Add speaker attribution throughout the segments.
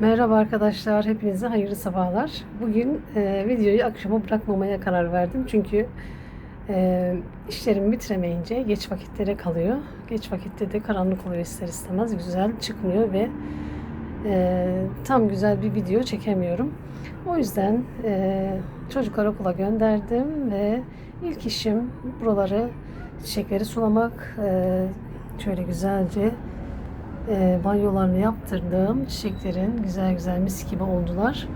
Speaker 1: Merhaba arkadaşlar, hepinize hayırlı sabahlar. Bugün e, videoyu akşama bırakmamaya karar verdim çünkü e, işlerimi bitiremeyince geç vakitlere kalıyor. Geç vakitte de karanlık oluyor ister istemez, güzel çıkmıyor ve e, tam güzel bir video çekemiyorum. O yüzden e, çocukları okula gönderdim ve ilk işim buraları çiçekleri sulamak. E, şöyle güzelce e, banyolarını yaptırdığım çiçeklerin güzel güzel mis gibi oldular.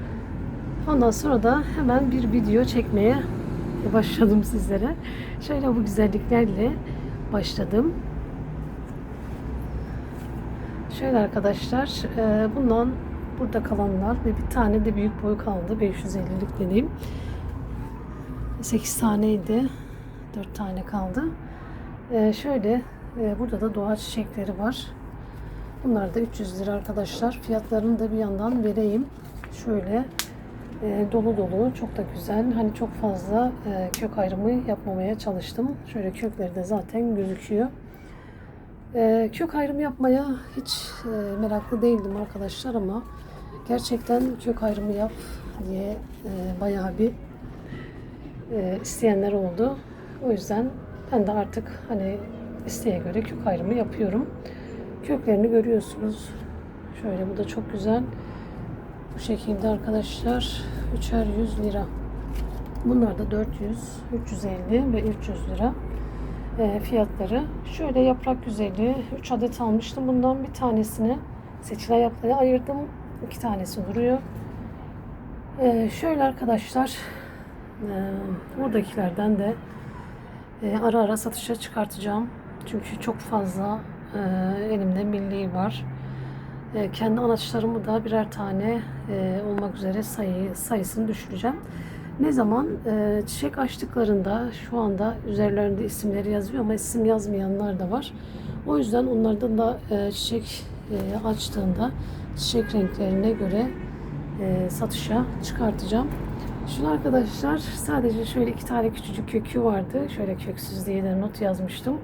Speaker 1: Ondan sonra da hemen bir video çekmeye başladım sizlere. Şöyle bu güzelliklerle başladım. Şöyle arkadaşlar, e, bundan burada kalanlar ve bir tane de büyük boy kaldı. 550'lik dediğim. 8 taneydi. 4 tane kaldı. E, şöyle e, burada da doğa çiçekleri var. Bunlar da 300 lira arkadaşlar. Fiyatlarını da bir yandan vereyim. Şöyle e, dolu dolu çok da güzel. Hani çok fazla e, kök ayrımı yapmamaya çalıştım. Şöyle kökleri de zaten gözüküyor. E, kök ayrımı yapmaya hiç e, meraklı değildim arkadaşlar ama gerçekten kök ayrımı yap diye e, bayağı bir e, isteyenler oldu. O yüzden ben de artık hani isteğe göre kök ayrımı yapıyorum. Köklerini görüyorsunuz. Şöyle bu da çok güzel. Bu şekilde arkadaşlar. Üçer 100 lira. Bunlar da 400, 350 ve 300 lira e, fiyatları. Şöyle yaprak güzeli 3 adet almıştım. Bundan bir tanesini seçilen yaprağa ayırdım. İki tanesi duruyor. E, şöyle arkadaşlar e, buradakilerden de e, ara ara satışa çıkartacağım. Çünkü çok fazla ee, elimde milli var. Ee, kendi anaçlarımı da birer tane e, olmak üzere sayı sayısını düşüreceğim. Ne zaman e, çiçek açtıklarında şu anda üzerlerinde isimleri yazıyor ama isim yazmayanlar da var. O yüzden onlardan da e, çiçek e, açtığında çiçek renklerine göre e, satışa çıkartacağım. Şunu arkadaşlar sadece şöyle iki tane küçücük kökü vardı. Şöyle köksüz diye de not yazmıştım.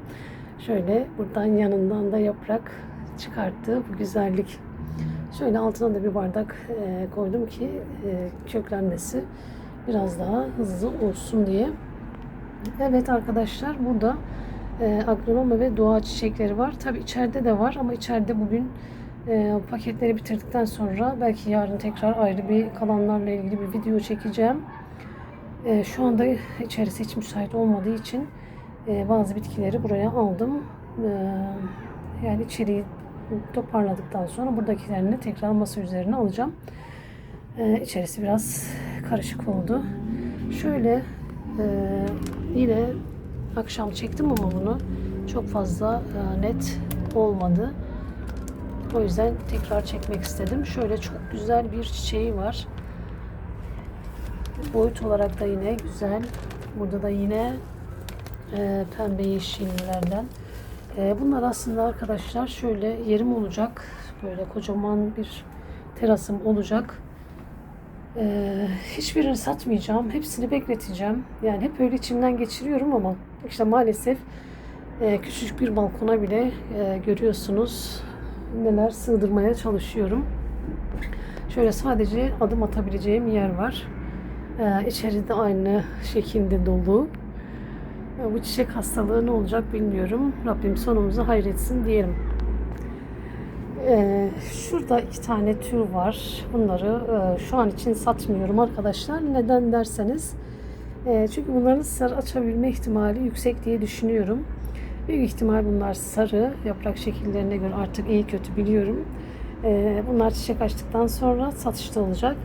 Speaker 1: Şöyle buradan yanından da yaprak çıkarttı. Bu güzellik. Şöyle altına da bir bardak e, koydum ki e, köklenmesi biraz daha hızlı olsun diye. Evet arkadaşlar burada e, agronoma ve doğa çiçekleri var. Tabi içeride de var ama içeride bugün e, paketleri bitirdikten sonra belki yarın tekrar ayrı bir kalanlarla ilgili bir video çekeceğim. E, şu anda içerisi hiç müsait olmadığı için e, bazı bitkileri buraya aldım. E, yani içeriği toparladıktan sonra buradakilerini tekrar masa üzerine alacağım. E, biraz karışık oldu. Şöyle e, yine akşam çektim ama bunu çok fazla e, net olmadı. O yüzden tekrar çekmek istedim. Şöyle çok güzel bir çiçeği var. Boyut olarak da yine güzel. Burada da yine e, pembe yeşillerden. E, bunlar aslında arkadaşlar şöyle yerim olacak. Böyle kocaman bir terasım olacak. E, hiçbirini satmayacağım. Hepsini bekleteceğim. Yani hep öyle içimden geçiriyorum ama işte maalesef e, küçücük bir balkona bile e, görüyorsunuz neler sığdırmaya çalışıyorum. Şöyle sadece adım atabileceğim yer var. Ee, içeride aynı şekilde dolu. Bu çiçek hastalığı ne olacak bilmiyorum. Rabbim sonumuzu hayretsin diyelim. Ee, şurada iki tane tür var. Bunları e, şu an için satmıyorum arkadaşlar. Neden derseniz e, çünkü bunların sarı açabilme ihtimali yüksek diye düşünüyorum. Büyük ihtimal bunlar sarı. Yaprak şekillerine göre artık iyi kötü biliyorum. E, bunlar çiçek açtıktan sonra satışta olacak.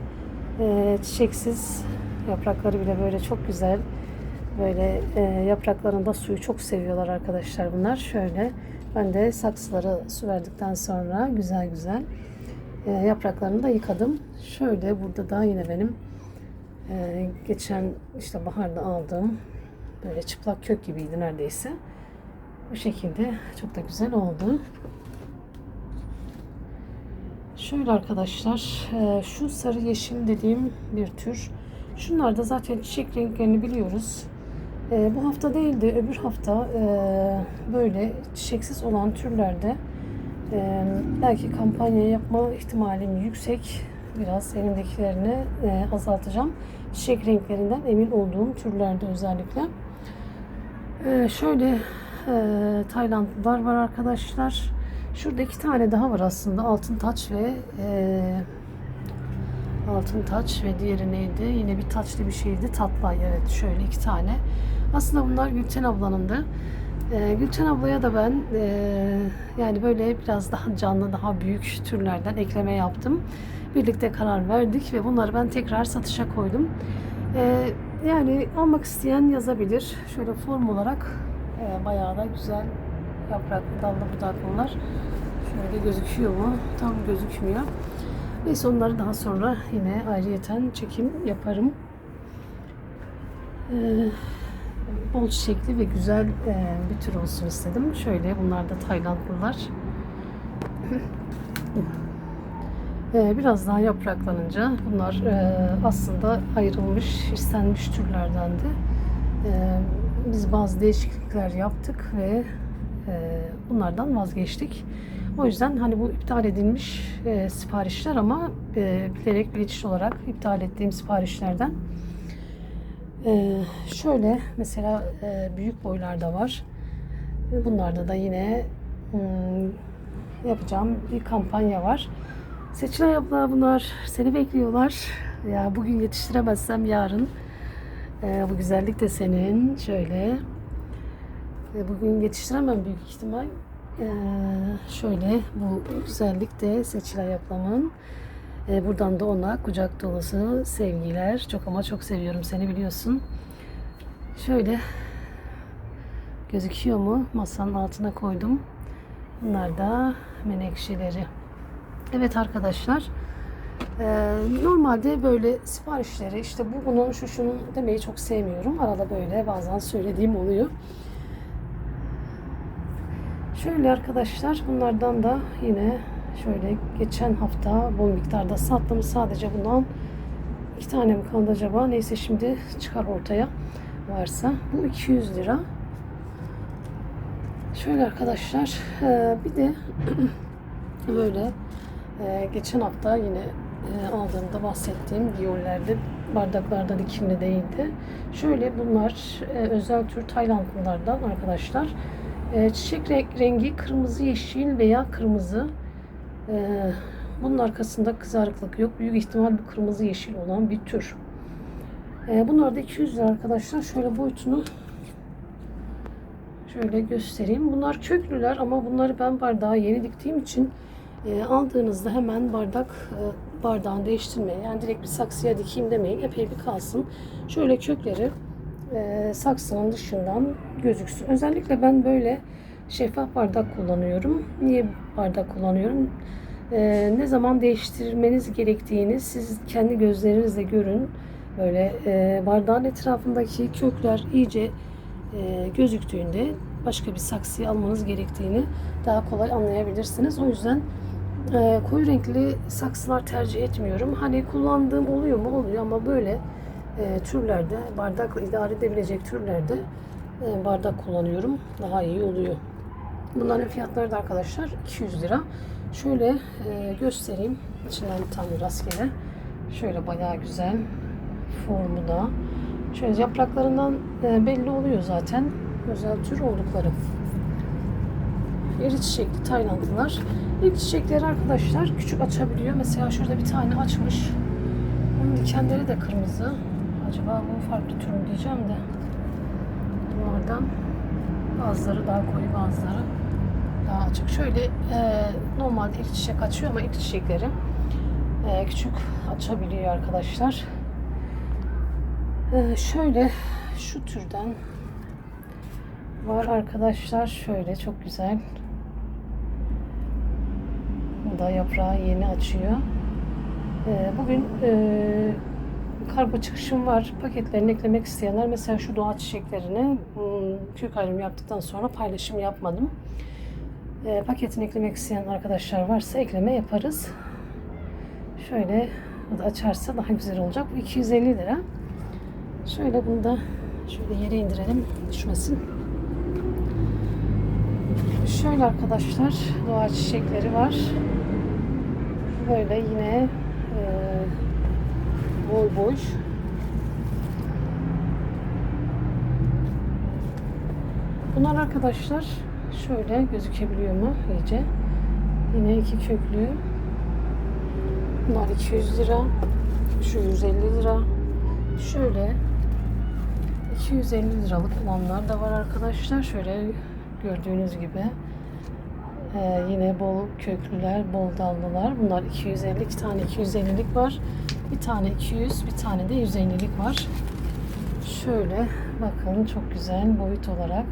Speaker 1: Çiçeksiz yaprakları bile böyle çok güzel. Böyle e, yapraklarında suyu çok seviyorlar arkadaşlar bunlar. Şöyle ben de saksıları su verdikten sonra güzel güzel e, yapraklarını da yıkadım. Şöyle burada da yine benim e, geçen işte baharda aldığım böyle çıplak kök gibiydi neredeyse. Bu şekilde çok da güzel oldu. Şöyle arkadaşlar e, şu sarı yeşil dediğim bir tür. Şunlar da zaten çiçek renklerini biliyoruz. E, bu hafta değil de öbür hafta e, böyle çiçeksiz olan türlerde Ee, belki kampanya yapma ihtimalim yüksek. Biraz elimdekilerini e, azaltacağım. Çiçek renklerinden emin olduğum türlerde özellikle. Ee, şöyle e, Taylandlılar var arkadaşlar. Şurada iki tane daha var aslında. Altın taç ve e, altın taç ve diğeri neydi? Yine bir taçlı bir şeydi. Tatlay evet şöyle iki tane. Aslında bunlar Gülten ablanındı. Ee, Gülten ablaya da ben e, yani böyle biraz daha canlı, daha büyük türlerden ekleme yaptım. Birlikte karar verdik ve bunları ben tekrar satışa koydum. Ee, yani almak isteyen yazabilir. Şöyle form olarak e, bayağı da güzel yapraklı, dallı budaklılar. Şöyle gözüküyor mu? Tam gözükmüyor. Neyse onları daha sonra yine ayrıyeten çekim yaparım. Ee, bol çiçekli ve güzel e, bir tür olsun istedim. Şöyle bunlar da Taylandlılar. Ee, biraz daha yapraklanınca bunlar e, aslında ayrılmış, istenmiş türlerdendi. Ee, biz bazı değişiklikler yaptık ve e, bunlardan vazgeçtik. O yüzden hani bu iptal edilmiş e, siparişler ama e, bilerek bilinçli olarak iptal ettiğim siparişlerden. E, şöyle mesela e, büyük boylarda var. Bunlarda da yine hmm, yapacağım bir kampanya var. Seçilay abla bunlar seni bekliyorlar. Ya bugün yetiştiremezsem yarın. E, bu güzellik de senin. Şöyle. E, bugün yetiştiremem büyük ihtimal. Ee, şöyle bu güzellik de Seçilay ablamın. Ee, buradan da ona kucak dolusu sevgiler. Çok ama çok seviyorum seni biliyorsun. Şöyle gözüküyor mu? Masanın altına koydum. Bunlar da menekşeleri. Evet arkadaşlar. Ee, normalde böyle siparişleri işte bu bunun şu şunun demeyi çok sevmiyorum. Arada böyle bazen söylediğim oluyor. Şöyle arkadaşlar bunlardan da yine şöyle geçen hafta bol miktarda sattım. Sadece bundan iki tane mi kaldı acaba? Neyse şimdi çıkar ortaya varsa. Bu 200 lira. Şöyle arkadaşlar e, bir de böyle e, geçen hafta yine e, aldığımda bahsettiğim viyollerde bardaklarda dikimli değildi. Şöyle bunlar özel tür Taylandlılardan arkadaşlar. Çiçek rengi kırmızı, yeşil veya kırmızı. E, bunun arkasında kızarıklık yok. Büyük ihtimal bu kırmızı yeşil olan bir tür. E, bunlar da 200 lira arkadaşlar. Şöyle boyutunu şöyle göstereyim. Bunlar köklüler ama bunları ben bardağa yeni diktiğim için e, aldığınızda hemen bardak e, bardağını değiştirmeyin. Yani direkt bir saksıya dikeyim demeyin. Epey bir kalsın. Şöyle kökleri e, saksının dışından gözüksün. Özellikle ben böyle şeffaf bardak kullanıyorum. Niye bardak kullanıyorum? E, ne zaman değiştirmeniz gerektiğini siz kendi gözlerinizle görün. Böyle e, bardağın etrafındaki kökler iyice e, gözüktüğünde başka bir saksıya almanız gerektiğini daha kolay anlayabilirsiniz. O yüzden e, koyu renkli saksılar tercih etmiyorum. Hani kullandığım oluyor mu? Oluyor ama böyle e, türlerde, bardakla idare edebilecek türlerde e, bardak kullanıyorum. Daha iyi oluyor. Bunların fiyatları da arkadaşlar 200 lira. Şöyle e, göstereyim. İçinden bir tane rastgele. Şöyle bayağı güzel. Formu da. Şöyle yapraklarından e, belli oluyor zaten. Özel tür oldukları. İri çiçekli Taylandlılar. İri çiçekleri arkadaşlar küçük açabiliyor. Mesela şurada bir tane açmış. Bunun dikenleri de kırmızı. Acaba bu farklı tür mü diyeceğim de. Bunlardan bazıları daha koyu bazıları daha açık. Şöyle e, normalde ilk çiçek açıyor ama ilk çiçekleri e, küçük açabiliyor arkadaşlar. E, şöyle şu türden var arkadaşlar. Şöyle çok güzel. Bu da yaprağı yeni açıyor. E, bugün e, kargo çıkışım var. Paketlerini eklemek isteyenler mesela şu doğa çiçeklerini hmm, kök ayrım yaptıktan sonra paylaşım yapmadım. E, paketini eklemek isteyen arkadaşlar varsa ekleme yaparız. Şöyle da açarsa daha güzel olacak. Bu 250 lira. Şöyle bunu da şöyle yere indirelim düşmesin. Şöyle arkadaşlar doğa çiçekleri var. Böyle yine e, bol boş. Bunlar arkadaşlar şöyle gözükebiliyor mu iyice? Yine iki köklü. Bunlar 200 lira. Şu 150 lira. Şöyle 250 liralık olanlar da var arkadaşlar. Şöyle gördüğünüz gibi. Ee, yine bol köklüler, bol dallılar. Bunlar 250, iki tane 250'lik var. Bir tane 200, bir tane de 150'lik var. Şöyle bakın çok güzel boyut olarak.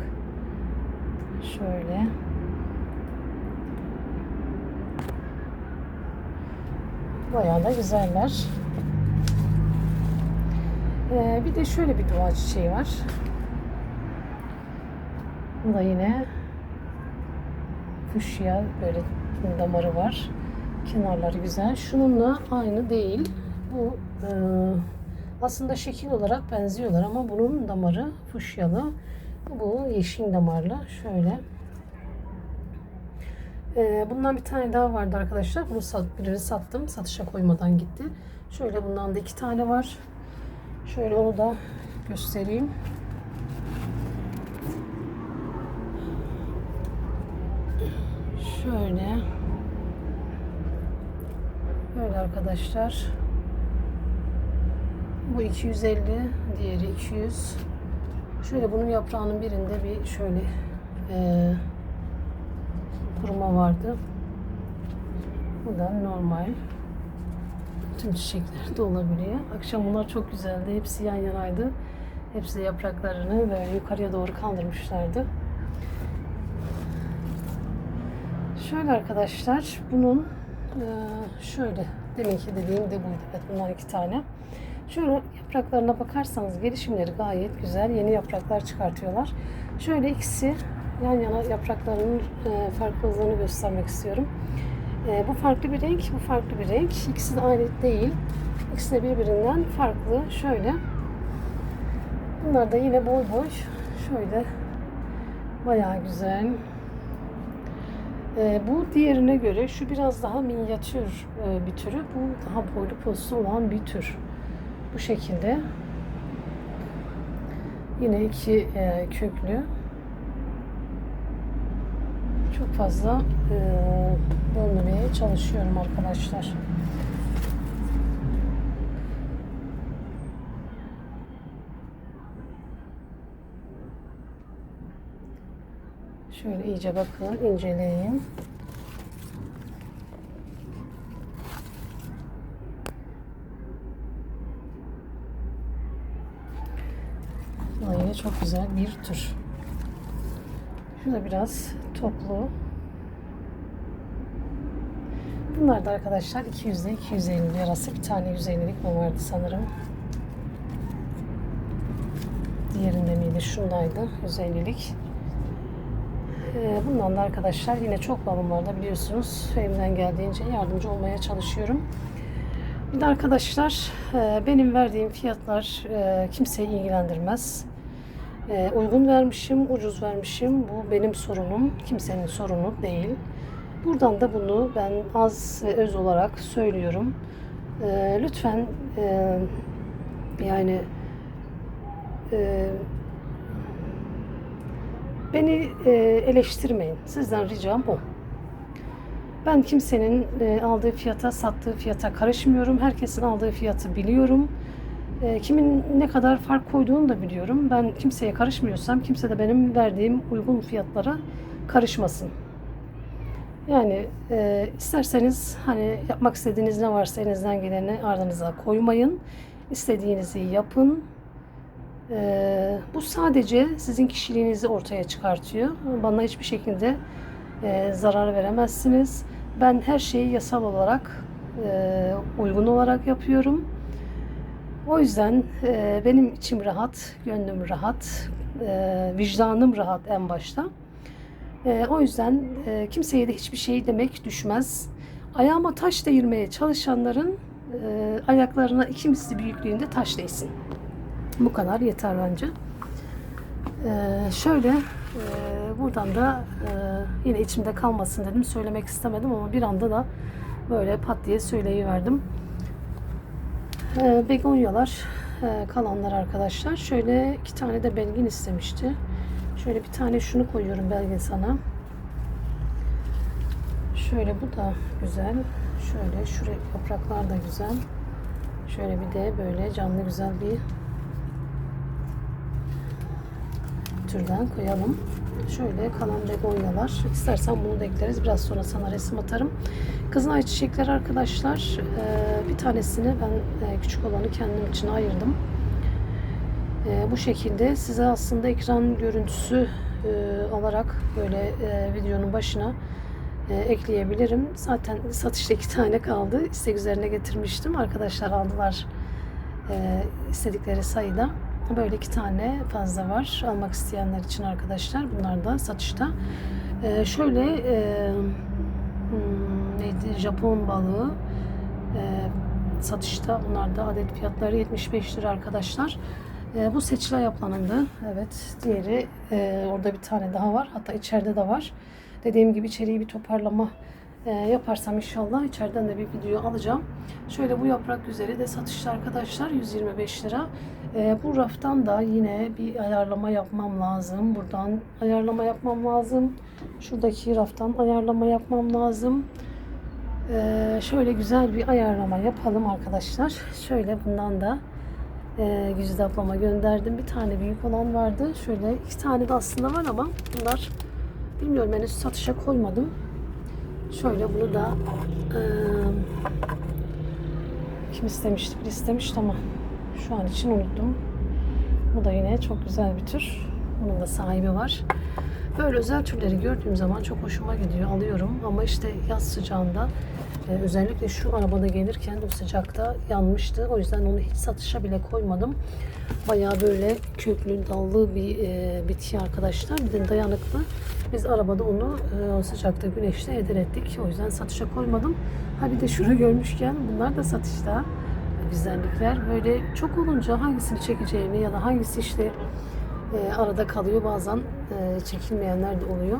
Speaker 1: Şöyle. Bayağı da güzeller. Ee, bir de şöyle bir dua çiçeği var. Bu da yine fuşya böyle damarı var. Kenarları güzel. Şununla aynı değil. Bu e, aslında şekil olarak benziyorlar ama bunun damarı fuşyalı. Bu yeşil damarlı. Şöyle. E, bundan bir tane daha vardı arkadaşlar. Bunu sat, birini sattım. Satışa koymadan gitti. Şöyle bundan da iki tane var. Şöyle onu da göstereyim. Şöyle. Böyle arkadaşlar. Bu 250, diğeri 200. Şöyle bunun yaprağının birinde bir şöyle eee kuruma vardı. Bu da normal. Tüm çiçekler de olabiliyor. Akşam bunlar çok güzeldi. Hepsi yan yanaydı. Hepsi de yapraklarını böyle yukarıya doğru kaldırmışlardı. Şöyle arkadaşlar bunun eee, şöyle deminki dediğim de buydu. Evet bunlar iki tane. Şöyle yapraklarına bakarsanız gelişimleri gayet güzel. Yeni yapraklar çıkartıyorlar. Şöyle ikisi yan yana yapraklarının e, farklılığını göstermek istiyorum. E, bu farklı bir renk, bu farklı bir renk. İkisi de aynı değil. İkisi de birbirinden farklı. Şöyle. Bunlar da yine boy boy. Şöyle. Bayağı güzel. E, bu diğerine göre şu biraz daha minyatür e, bir türü. Bu daha boylu poslu olan bir tür. Bu şekilde. Yine iki e, köklü. Çok fazla e, bölmemeye çalışıyorum arkadaşlar. Şöyle iyice bakın, inceleyin. Yine çok güzel bir tür. Şu da biraz toplu. Bunlar da arkadaşlar 200 ile 250 arası bir tane 150'lik mi vardı sanırım. Diğerinde miydi? Şundaydı 150'lik. Ee, Bundan da arkadaşlar yine çok balım var da biliyorsunuz. Elimden geldiğince yardımcı olmaya çalışıyorum. Bir de arkadaşlar e, benim verdiğim fiyatlar e, kimseyi ilgilendirmez. E, uygun vermişim, ucuz vermişim. Bu benim sorunum, kimsenin sorunu değil. Buradan da bunu ben az ve öz olarak söylüyorum. E, lütfen e, yani e, beni e, eleştirmeyin. Sizden ricam o. Ben kimsenin aldığı fiyata, sattığı fiyata karışmıyorum. Herkesin aldığı fiyatı biliyorum. E, kimin ne kadar fark koyduğunu da biliyorum. Ben kimseye karışmıyorsam kimse de benim verdiğim uygun fiyatlara karışmasın. Yani e, isterseniz hani yapmak istediğiniz ne varsa elinizden geleni ardınıza koymayın. İstediğinizi yapın. E, bu sadece sizin kişiliğinizi ortaya çıkartıyor. Bana hiçbir şekilde e, zarar veremezsiniz. Ben her şeyi yasal olarak e, uygun olarak yapıyorum. O yüzden e, benim içim rahat, gönlüm rahat, e, vicdanım rahat en başta. E, o yüzden e, kimseye de hiçbir şey demek düşmez. Ayağıma taş değirmeye çalışanların e, ayaklarına iki misli büyüklüğünde taş değsin. Bu kadar yeter bence. Ee, şöyle e, buradan da e, yine içimde kalmasın dedim. Söylemek istemedim ama bir anda da böyle pat diye söyleyiverdim. Ee, begonyalar e, kalanlar arkadaşlar. Şöyle iki tane de belgin istemişti. Şöyle bir tane şunu koyuyorum belgin sana. Şöyle bu da güzel. Şöyle şuraya yapraklar da güzel. Şöyle bir de böyle canlı güzel bir türden koyalım. Şöyle kalan begonyalar. İstersen bunu da ekleriz. Biraz sonra sana resim atarım. Kızılay çiçekleri arkadaşlar. e, Bir tanesini ben e, küçük olanı kendim için ayırdım. E, Bu şekilde size aslında ekran görüntüsü alarak böyle videonun başına ekleyebilirim. Zaten satışta iki tane kaldı. İstek üzerine getirmiştim. Arkadaşlar aldılar istedikleri sayıda. Böyle iki tane fazla var. Almak isteyenler için arkadaşlar. Bunlar da satışta. E, şöyle e, hmm, neydi? Japon balığı e, satışta. Bunlar da adet fiyatları 75 lira arkadaşlar. E, bu seçile yapılanındı. Evet. Diğeri e, orada bir tane daha var. Hatta içeride de var. Dediğim gibi içeriği bir toparlama e, yaparsam inşallah içeriden de bir video alacağım. Şöyle bu yaprak üzeri de satışta arkadaşlar 125 lira. E, bu raftan da yine bir ayarlama yapmam lazım. Buradan ayarlama yapmam lazım. Şuradaki raftan ayarlama yapmam lazım. E, şöyle güzel bir ayarlama yapalım arkadaşlar. Şöyle bundan da e, Güzide ablama gönderdim. Bir tane büyük olan vardı. Şöyle iki tane de aslında var ama bunlar bilmiyorum henüz satışa koymadım. Şöyle bunu da e, kim istemişti? Bir istemişti ama şu an için unuttum. Bu da yine çok güzel bir tür. Bunun da sahibi var. Böyle özel türleri gördüğüm zaman çok hoşuma gidiyor. Alıyorum ama işte yaz sıcağında e, özellikle şu arabada gelirken o sıcakta yanmıştı. O yüzden onu hiç satışa bile koymadım. Bayağı böyle köklü, dallı bir e, bitki arkadaşlar. Bir de dayanıklı. Biz arabada onu e, sıcakta, güneşte eder ettik. O yüzden satışa koymadım. Ha bir de şunu görmüşken bunlar da satışta güzellikler. Böyle çok olunca hangisini çekeceğimi ya da hangisi işte e, arada kalıyor. Bazen e, çekilmeyenler de oluyor.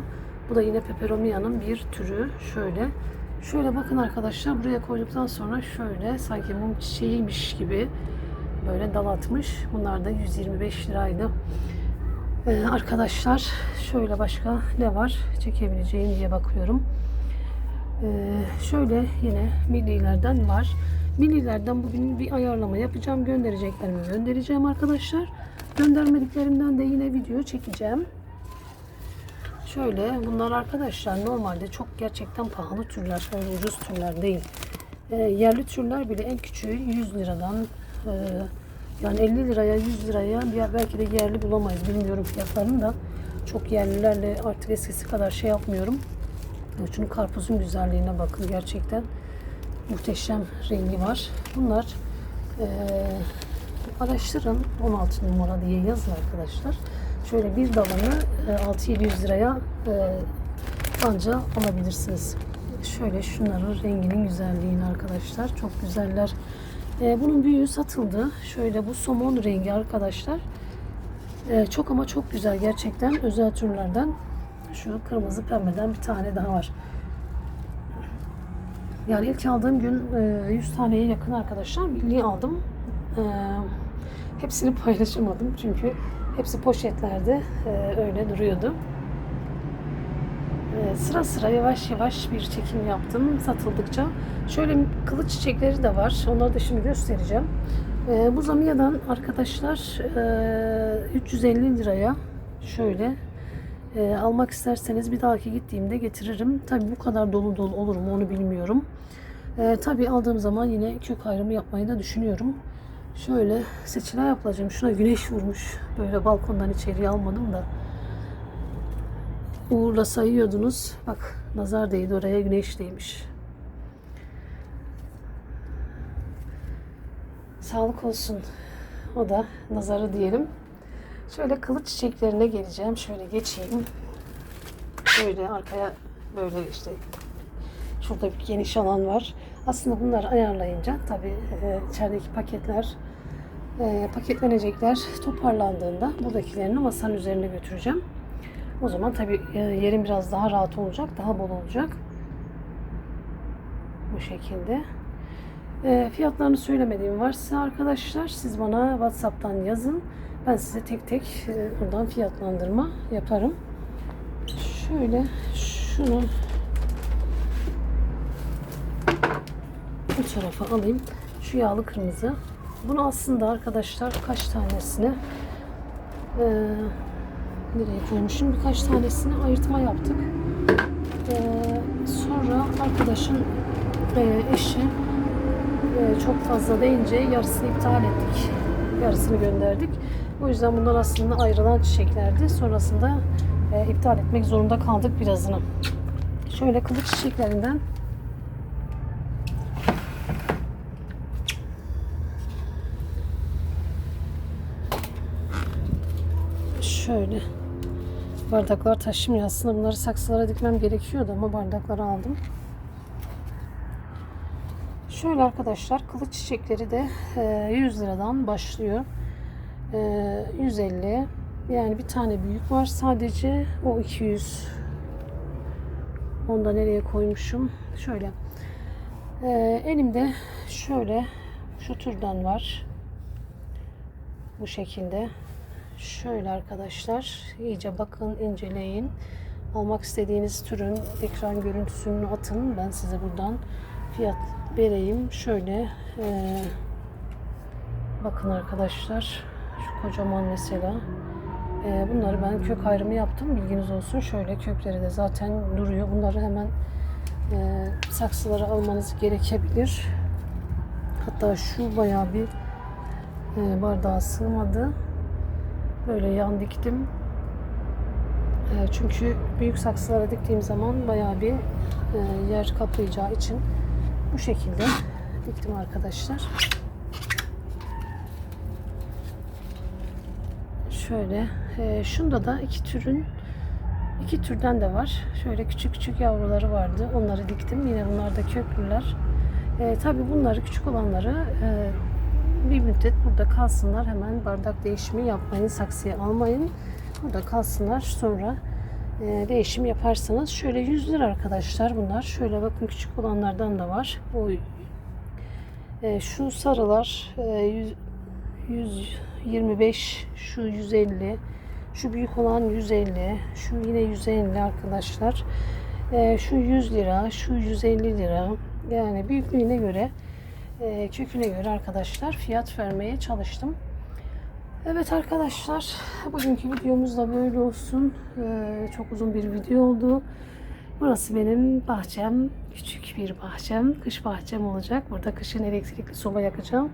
Speaker 1: Bu da yine peperomia'nın bir türü. Şöyle. Şöyle bakın arkadaşlar buraya koyduktan sonra şöyle sanki mum çiçeğiymiş gibi böyle dal atmış. Bunlar da 125 liraydı. Ee, arkadaşlar şöyle başka ne var çekebileceğim diye bakıyorum. Ee, şöyle yine millilerden var. Millilerden bugün bir ayarlama yapacağım. Göndereceklerimi göndereceğim arkadaşlar. Göndermediklerimden de yine video çekeceğim. Şöyle bunlar arkadaşlar normalde çok gerçekten pahalı türler. Öyle ucuz türler değil. Ee, yerli türler bile en küçüğü 100 liradan e, yani 50 liraya 100 liraya ya belki de yerli bulamayız. Bilmiyorum fiyatlarını da. Çok yerlilerle artık eskisi kadar şey yapmıyorum. Şunun karpuzun güzelliğine bakın gerçekten muhteşem rengi var. Bunlar e, araştırın 16 numara diye yazın arkadaşlar. Şöyle bir dalını e, 6-700 liraya e, anca alabilirsiniz. Şöyle şunların renginin güzelliğini arkadaşlar. Çok güzeller. E, bunun büyüğü satıldı. Şöyle bu somon rengi arkadaşlar. E, çok ama çok güzel gerçekten. Özel türlerden. Şu kırmızı pembeden bir tane daha var. Yani ilk aldığım gün e, 100 taneye yakın arkadaşlar milli aldım. E, hepsini paylaşamadım çünkü hepsi poşetlerde e, öyle duruyordu. E, sıra sıra yavaş yavaş bir çekim yaptım satıldıkça. Şöyle kılıç çiçekleri de var. Onları da şimdi göstereceğim. E, bu Zamiya'dan arkadaşlar e, 350 liraya şöyle e, almak isterseniz bir dahaki gittiğimde getiririm. Tabi bu kadar dolu dolu olur mu onu bilmiyorum. E, Tabi aldığım zaman yine kök ayrımı yapmayı da düşünüyorum. Şöyle seçilen yapacağım. Şuna güneş vurmuş. Böyle balkondan içeriye almadım da. Uğurla sayıyordunuz. Bak nazar değdi oraya güneş değmiş. Sağlık olsun. O da nazarı diyelim. Şöyle kılıç çiçeklerine geleceğim. Şöyle geçeyim. Böyle arkaya böyle işte şurada bir geniş alan var. Aslında bunları ayarlayınca tabii e, içerideki paketler Ee, paketlenecekler toparlandığında buradakilerini masanın üzerine götüreceğim. O zaman tabii e, yerim biraz daha rahat olacak, daha bol olacak. Bu şekilde. E, fiyatlarını söylemediğim varsa arkadaşlar siz bana WhatsApp'tan yazın. Ben size tek tek e, buradan fiyatlandırma yaparım. Şöyle şunu bu tarafa alayım. Şu yağlı kırmızı. Bunu aslında arkadaşlar kaç tanesini e, nereye koymuşum? Birkaç tanesini ayırtma yaptık. E, sonra arkadaşın e, eşi e, çok fazla deyince yarısını iptal ettik. Yarısını gönderdik. O yüzden bunlar aslında ayrılan çiçeklerdi. Sonrasında e, iptal etmek zorunda kaldık birazını. Şöyle kılıç çiçeklerinden şöyle bardaklar taşımıyor. Aslında bunları saksılara dikmem gerekiyordu ama bardakları aldım. Şöyle arkadaşlar kılıç çiçekleri de e, 100 liradan başlıyor. E, 150 yani bir tane büyük var sadece. O 200 onu da nereye koymuşum? Şöyle. E, elimde şöyle şu türden var. Bu şekilde şöyle arkadaşlar iyice bakın inceleyin. Almak istediğiniz türün ekran görüntüsünü atın. Ben size buradan fiyat vereyim. Şöyle e, bakın arkadaşlar şu kocaman mesela. E, bunları ben kök ayrımı yaptım bilginiz olsun. Şöyle kökleri de zaten duruyor. Bunları hemen e, saksılara almanız gerekebilir. Hatta şu bayağı bir e, bardağa sığmadı böyle yan diktim e, çünkü büyük saksılara diktiğim zaman bayağı bir e, yer kaplayacağı için bu şekilde diktim arkadaşlar. Şöyle e, şunda da iki türün iki türden de var. Şöyle küçük küçük yavruları vardı. Onları diktim. Yine bunlar da köklüler. E, tabii bunları küçük olanları e, bir müddet burada kalsınlar. Hemen bardak değişimi yapmayın. Saksıya almayın. Burada kalsınlar. Sonra e, değişim yaparsanız şöyle 100 lira arkadaşlar bunlar. Şöyle bakın küçük olanlardan da var. O e, şu sarılar e, 100, 125, şu 150, şu büyük olan 150, şu yine 150 arkadaşlar. E, şu 100 lira, şu 150 lira. Yani büyüklüğüne göre, e, köküne göre arkadaşlar fiyat vermeye çalıştım. Evet arkadaşlar, bugünkü videomuz da böyle olsun. Ee, çok uzun bir video oldu. Burası benim bahçem, küçük bir bahçem, kış bahçem olacak. Burada kışın elektrikli soba yakacağım.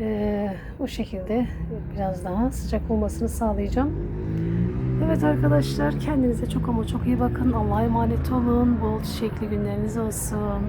Speaker 1: Ee, bu şekilde biraz daha sıcak olmasını sağlayacağım. Evet arkadaşlar, kendinize çok ama çok iyi bakın. Allah'a emanet olun. Bol çiçekli günleriniz olsun.